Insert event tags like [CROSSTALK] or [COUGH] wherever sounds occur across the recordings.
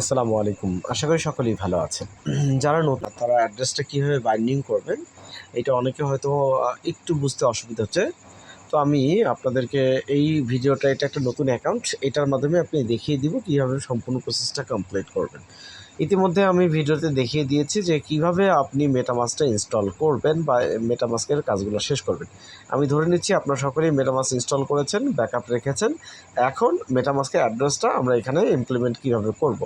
আসসালামু আলাইকুম। আশা করি সকলেই ভালো আছেন। [CLEARS THROAT] যারা নতুন, তারা অ্যাড্রেসটা কীভাবে বাইন্ডিং করবেন, এটা অনেকে হয়তো একটু বুঝতে অসুবিধা হচ্ছে। তো আমি আপনাদেরকে এই ভিডিওটা, এটা একটা নতুন অ্যাকাউন্ট, এটার মাধ্যমে আপনি দেখিয়ে দিব কীভাবে সম্পূর্ণ প্রসেসটা কমপ্লিট করবেন। ইতিমধ্যে আমি ভিডিওতে দেখিয়ে দিয়েছি যে কীভাবে আপনি মেটামাসটা ইনস্টল করবেন বা মেটামাস্কের কাজগুলো শেষ করবেন। আমি ধরে নিচ্ছি আপনারা সকলেই মেটামাস ইনস্টল করেছেন ব্যাকআপ রেখেছেন। এখন মেটামাস্কের অ্যাড্রেসটা আমরা এখানে ইমপ্লিমেন্ট কীভাবে করব।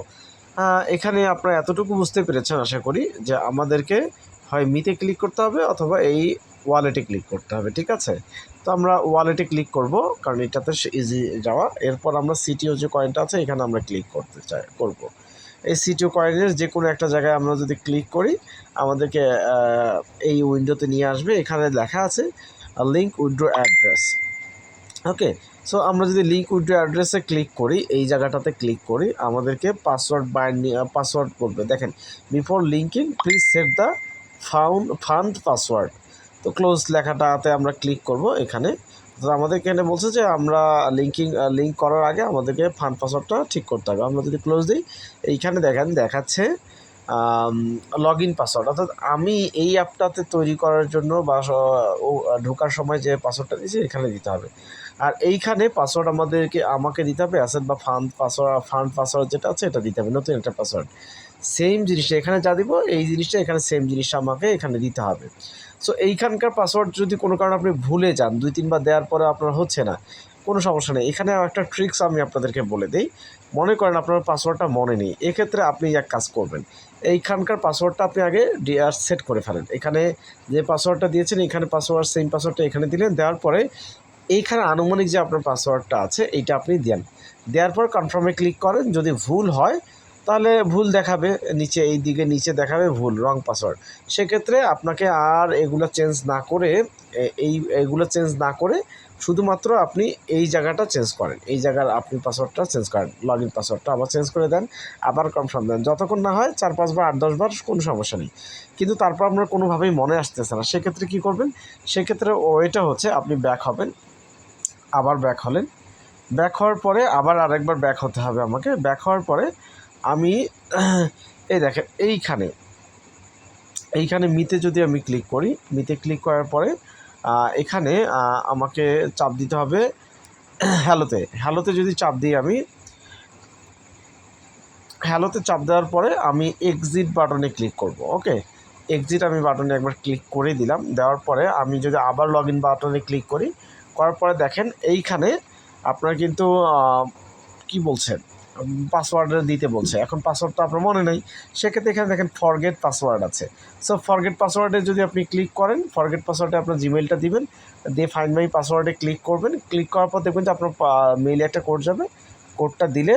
এখানে আপনারা এতটুকু বুঝতে পেরেছেন আশা করি যে আমাদেরকে হয় মিতে ক্লিক করতে হবে অথবা এই ওয়ালেটে ক্লিক করতে হবে, ঠিক আছে? তো আমরা ওয়ালেটে ক্লিক করব, কারণ এটাতে ইজি যাওয়া। এরপর আমরা সিটিও যে কয়েনটা আছে, এখানে আমরা ক্লিক করতে চাই, করব। এই সিটিও কয়েনের যে কোনো একটা জায়গায় আমরা যদি ক্লিক করি, আমাদেরকে এই উইন্ডোতে নিয়ে আসবে। এখানে লেখা আছে link withdraw address okay so আমরা যদি লিঙ্ক উইড্রো অ্যাড্রেসে ক্লিক করি, এই জায়গাটাতে ক্লিক করি, আমাদেরকে পাসওয়ার্ড বাইন্ড পাসওয়ার্ড করবে। দেখেন before linking please set the found fund password তো ক্লোজ লেখাটাতে আমরা ক্লিক করব এখানে। তো এনে বলছে যে আমরা লিঙ্কিং লিঙ্ক করার আগে আমাদেরকে ফান্ড পাসওয়ার্ডটা ঠিক করতে হবে। আমরা যদি ক্লোজ দিই, এইখানে দেখেন দেখাচ্ছে লগ ইন পাসওয়ার্ড অর্থাৎ আমি এই অ্যাপটাতে তৈরি করার জন্য বা ঢোকার সময় যে পাসওয়ার্ডটা দিয়েছি, এখানে দিতে হবে। আর এইখানে পাসওয়ার্ড আমাদেরকে, আমাকে দিতে হবে অ্যাসেট বা ফান্ড পাসওয়ার্ড ফান্ড পাসওয়ার্ড যেটা আছে, এটা দিতে হবে, নতুন একটা পাসওয়ার্ড সেম জিনিসটা এখানে যা দিব, এই জিনিসটা এখানে সেম জিনিসটা আমাকে এখানে দিতে হবে। সো এইখানকার পাসওয়ার্ড যদি কোনো কারণে আপনি ভুলে যান, দুই তিনবার দেওয়ার পরে আপনার হচ্ছে না, কোনো সমস্যা নেই। এখানে একটা ট্রিক্স আমি আপনাদেরকে বলে দিই। মনে করেন আপনার পাসওয়ার্ডটা মনে নেই, এক্ষেত্রে আপনি এক কাজ করবেন। এইখানকার পাসওয়ার্ডটা আপনি আগে ডিআর সেট করে ফেলেন। এখানে যে পাসওয়ার্ডটা দিয়েছেন, এখানে পাসওয়ার্ড সেম পাসওয়ার্ডটা এখানে দিলেন, দেওয়ার পরে এইখানে আনুমানিক যে আপনার পাসওয়ার্ডটা আছে, এইটা আপনি দেন। দেওয়ার পর কনফার্মে ক্লিক করেন। যদি ভুল হয় তাহলে ভুল দেখাবে, নিচে এই দিকে, নিচে দেখাবে ভুল রং পাসওয়ার্ড সেক্ষেত্রে আপনাকে আর এগুলো চেঞ্জ না করে এই, এগুলো চেঞ্জ না করে শুধুমাত্র আপনি এই জায়গাটা চেঞ্জ করেন। এই জায়গার আপনি পাসওয়ার্ডটা চেঞ্জ করেন লগ ইন পাসওয়ার্ডটা আবার চেঞ্জ করে দেন, আবার কনফার্ম দেন। যতক্ষণ না হয় চার, পাঁচবার, আট দশবার কোনো সমস্যা নেই। কিন্তু তারপর আপনার কোনোভাবেই মনে আসতেছে না। সেক্ষেত্রে কী করবেন? সেক্ষেত্রে ওইটা হচ্ছে আপনি ব্যাক হবেন, আবার ব্যাক হলেন। ব্যাক হওয়ার পরে আবার আরেকবার ব্যাক হতে হবে আমাকে। ব্যাক হওয়ার পরে আমি, এই দেখেন, এইখানে। এইখানে মিতে যদি আমি ক্লিক করি, মিতে ক্লিক করার পরে এখানে আমাকে চাপ দিতে হবে হ্যালোতে হ্যালোতে যদি চাপ দিই আমি হ্যালোতে চাপ দেওয়ার পরে আমি এক্সিট বাটনে ক্লিক করব ওকে এক্সিট আমি বাটনে একবার ক্লিক করে দিলাম, দেওয়ার পরে আমি যদি আবার লগ ইন বাটনে ক্লিক করি, করার পরে দেখেন এইখানে আপনার কিন্তু কি বলছেন? পাসওয়ার্ড দিতে বলছে। এখন পাসওয়ার্ডটা আপনার মনে নেই। সেক্ষেত্রে এখানে দেখেন ফরগেট পাসওয়ার্ড আছে। সো ফরগেট পাসওয়ার্ডে যদি আপনি ক্লিক করেন ফরগেট পাসওয়ার্ডে আপনার জিমেলটা দিবেন, দিয়ে ফাইন্ড মাই পাসওয়ার্ডে ক্লিক করবেন। ক্লিক করার পর দেখবেন যে আপনার মেইলে একটা কোড যাবে। কোডটা দিলে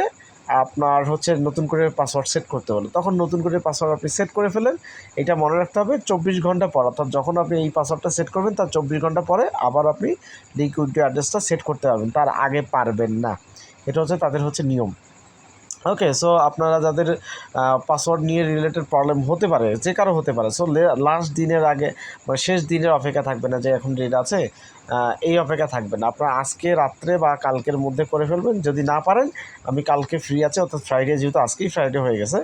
আপনার হচ্ছে নতুন করে পাসওয়ার্ড সেট করতে হলো। তখন নতুন করে পাসওয়ার্ড আপনি সেট করে ফেলেন এটা মনে রাখতে হবে, চব্বিশ ঘণ্টা পর, অর্থাৎ যখন আপনি এই পাসওয়ার্ডটা সেট করবেন, তার চব্বিশ ঘণ্টা পরে আবার আপনি লিকুইড অ্যাড্রেসটা সেট করতে পারবেন। তার আগে পারবেন না। এটা হচ্ছে তাদের হচ্ছে নিয়ম। ওকে সো আপনারা যাদের পাসওয়ার্ড নিয়ে রিলেটেড প্রবলেম হতে পারে, যে কারও হতে পারে সো লাস্ট দিনের আগে মানে শেষ দিনের অপেক্ষা থাকবে না যে এখন ডেট আছে এই অপেক্ষা থাকবে না। আপনারা আজকে রাত্রে বা কালকের মধ্যে করে ফেলবেন, যদি না পারেন, আমি কালকে ফ্রি আছি, অর্থাৎ ফ্রাইডে যেহেতু আজকেই ফ্রাইডে হয়ে গেছে,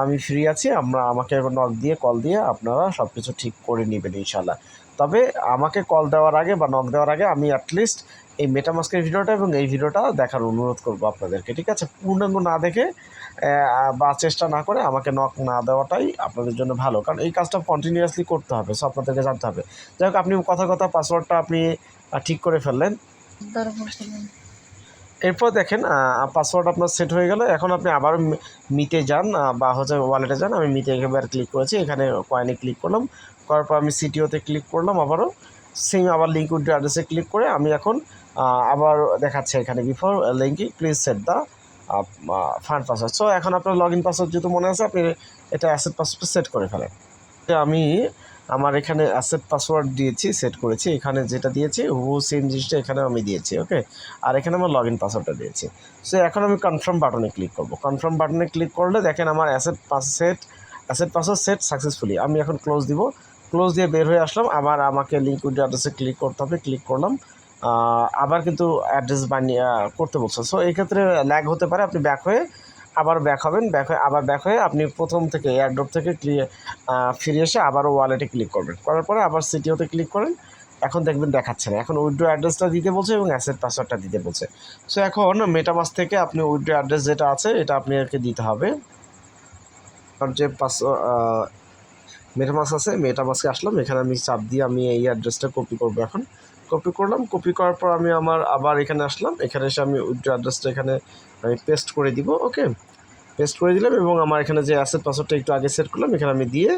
আমি ফ্রি আছি, আমরা আমাকে নক দিয়ে কল দিয়ে আপনারা সব কিছু ঠিক করে নেবেন ইনশাল্লাহ তবে আমাকে কল দেওয়ার আগে বা নক দেওয়ার আগে আমি অ্যাটলিস্ট এই মেটামাস্কের ভিডিওটা এবং এই ভিডিওটা দেখার অনুরোধ করব আপনাদেরকে ঠিক আছে? পূর্ণাঙ্গ না দেখে বা চেষ্টা না করে আমাকে নক না দেওয়াটাই আপনাদের জন্য ভালো। কারণ এই কাজটা কন্টিনিউয়াসলি করতে হবে সো আপনাদেরকে জানতে হবে। যাই হোক আপনি কথা কথা পাসওয়ার্ডটা আপনি ঠিক করে ফেললেন। এরপর দেখেন পাসওয়ার্ড আপনার সেট হয়ে গেল। এখন আপনি আবার মিতে যান বা হচ্ছে ওয়ালেটে যান। আমি মিতে একবার ক্লিক করেছি এখানে কয়েনে ক্লিক করলাম। করার পর আমি সিটিওতে ক্লিক করলাম আবারও। সেম আবার লিঙ্ক উইথ অ্যাড্রেসে ক্লিক করে আমি এখন আবার দেখাচ্ছে এখানে before linking please set the fund password so এখন আপনার লগ ইন পাসওয়ার্ড যেহেতু মনে আছে, আপনি এটা অ্যাসেট পাসওয়ার্ড সেট করে ফেলেন। আমি আমার এখানে অ্যাসেট পাসওয়ার্ড দিয়েছি সেট করেছি। এখানে যেটা দিয়েছি হু সেম জিনিসটা এখানে আমি দিয়েছি ওকে আর এখানে আমার লগ ইন পাসওয়ার্ডটা দিয়েছি। সো এখন আমি কনফার্ম বাটনে ক্লিক করব। কনফার্ম বাটনে ক্লিক করলে দেখেন আমার asset pass set asset password set successfully আমি এখন ক্লোজ দিব। ক্লোজ দিয়ে বের হয়ে আসলাম। আবার আমাকে লিঙ্ক উইথ অ্যাড্রেসে ক্লিক করতে হবে। ক্লিক করলাম। আবার কিন্তু অ্যাড্রেস বানিয়ে করতে বলছে সো এই ক্ষেত্রে ল্যাগ হতে পারে, আপনি ব্যাক হয়ে আবার ব্যাক হবেন ব্যাক হয়ে আবার ব্যাক হয়ে আপনি প্রথম থেকে এয়ারড্রপ থেকে ফিরে এসে আবারও ওয়ালেটে ক্লিক করবেন। করার পরে আবার সিটিওতে ক্লিক করেন, এখন দেখবেন দেখাচ্ছে না। এখন উইড্রো অ্যাড্রেসটা দিতে বলছে এবং অ্যাসেট পাসওয়ার্ডটা দিতে বলছে। সো এখন মেটামাস থেকে আপনি উইড্রো অ্যাড্রেস যেটা আছে, এটা আপনাকে দিতে হবে। আর যে পাস মেটামাস আছে মেটামাসকে আসলাম, এখানে আমি চাপ দিয়ে আমি এই অ্যাড্রেসটা কপি করব এখন। কপি করলাম। কপি করার পর আমি আমার আবার এখানে আসলাম। এখানে এসে আমি উইড্রো অ্যাড্রেসটা এখানে আমি পেস্ট করে দিব ওকে পেস্ট করে দিলাম এবং আমার এখানে যে অ্যাসেট পাসওয়ার্ডটা একটু আগে সেট করলাম, এখানে আমি দিয়ে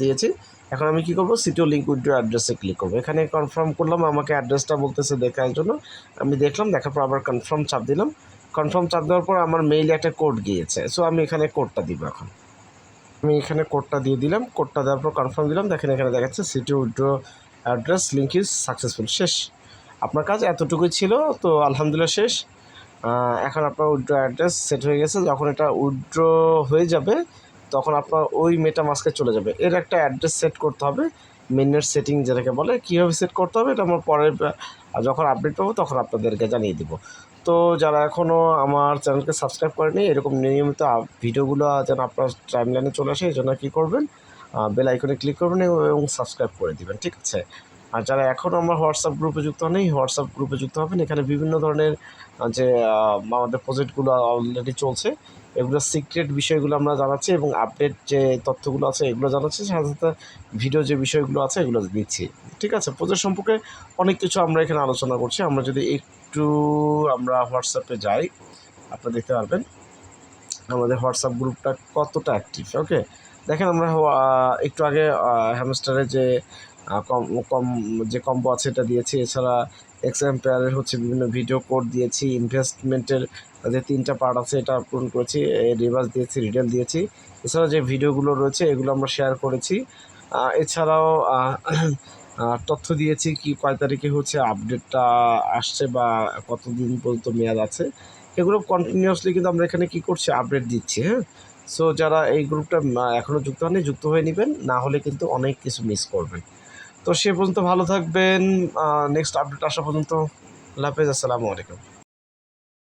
দিয়েছি। এখন আমি কি করব? সিটিও লিঙ্ক উইড্রো অ্যাড্রেসে ক্লিক করব। এখানে কনফার্ম করলাম, আমাকে অ্যাড্রেসটা বলতেছে দেখার জন্য। আমি দেখলাম, দেখার পর আবার কনফার্ম চাপ দিলাম। কনফার্ম চাপ দেওয়ার পর আমার মেইলে একটা কোড গিয়েছে। সো আমি এখানে কোডটা দিব এখন। আমি এখানে কোডটা দিয়ে দিলাম। কোডটা দেওয়ার পর কনফার্ম দিলাম। দেখেন এখানে দেখাচ্ছে city withdraw address link is successful শেষ। আপনার কাজ এতটুকুই ছিল, তো আলহামদুলিল্লাহ শেষ। এখন আপনার উইড্রো অ্যাড্রেস সেট হয়ে গেছে। যখন এটা উইড্রো হয়ে যাবে, তখন আপনার ওই মেটা মাস্কে চলে যাবে। এর একটা অ্যাড্রেস সেট করতে হবে মেনের সেটিং যেটাকে বলে। কীভাবে সেট করতে হবে, এটা আমার পরে যখন আপডেট পাবো, তখন আপনাদেরকে জানিয়ে দিব। তো যারা এখনও আমার চ্যানেলকে সাবস্ক্রাইব করেনি, এরকম নিয়মিত ভিডিওগুলো যেন আপনার টাইমলাইনে চলে আসে, এই জন্য কী করবেন? বেল আইকনে ক্লিক করবেন এবং সাবস্ক্রাইব করে দেবেন, ঠিক আছে? আর যারা এখনও আমরা হোয়াটসঅ্যাপ গ্রুপে যুক্ত হয়নি হোয়াটসঅ্যাপ গ্রুপে যুক্ত হবেন। এখানে বিভিন্ন ধরনের যে আমাদের প্রজেক্টগুলো অলরেডি চলছে, এগুলো সিক্রেট বিষয়গুলো আমরা জানাচ্ছি এবং আপডেট যে তথ্যগুলো আছে, এগুলো জানাচ্ছি। সাথে সাথে ভিডিও যে বিষয়গুলো আছে, এগুলো দিচ্ছি। ঠিক আছে? প্রজেক্ট সম্পর্কে অনেক কিছু আমরা এখানে আলোচনা করছি। আমরা যদি একটু আমরা হোয়াটসঅ্যাপে যাই, আপনারা দেখতে পারবেন আমাদের হোয়াটসঅ্যাপ গ্রুপটা কতটা অ্যাক্টিভ ওকে দেখেন আমরা একটু আগে হ্যামস্টারে যে কম কম, যে কম্বো আছে এটা দিয়েছি। এছাড়া এক্স এম্পায়ারের হচ্ছে বিভিন্ন ভিডিও কোড দিয়েছি। ইনভেস্টমেন্টের যে তিনটা পার্ট আছে, এটা পূরণ করেছি। রিভার্স দিয়েছি রিটেল দিয়েছি। এছাড়া যে ভিডিওগুলো রয়েছে, এগুলো আমরা শেয়ার করেছি। এছাড়াও তথ্য দিয়েছি কি কয় তারিখে হচ্ছে আপডেটটা আসছে বা কতদিন পর্যন্ত মেয়াদ আছে। এগুলো কন্টিনিউয়াসলি কিন্তু আমরা এখানে কি করছি আপডেট দিচ্ছি হ্যাঁ? সো যারা এই গ্রুপটা এখনও যুক্ত হয়নি যুক্ত হয়ে নেবেন। না হলে কিন্তু অনেক কিছু মিস করবেন। তো সে পর্যন্ত ভালো থাকবেন নেক্সট আপডেট আসা পর্যন্ত। হাফেজ আসসালামু আলাইকুম।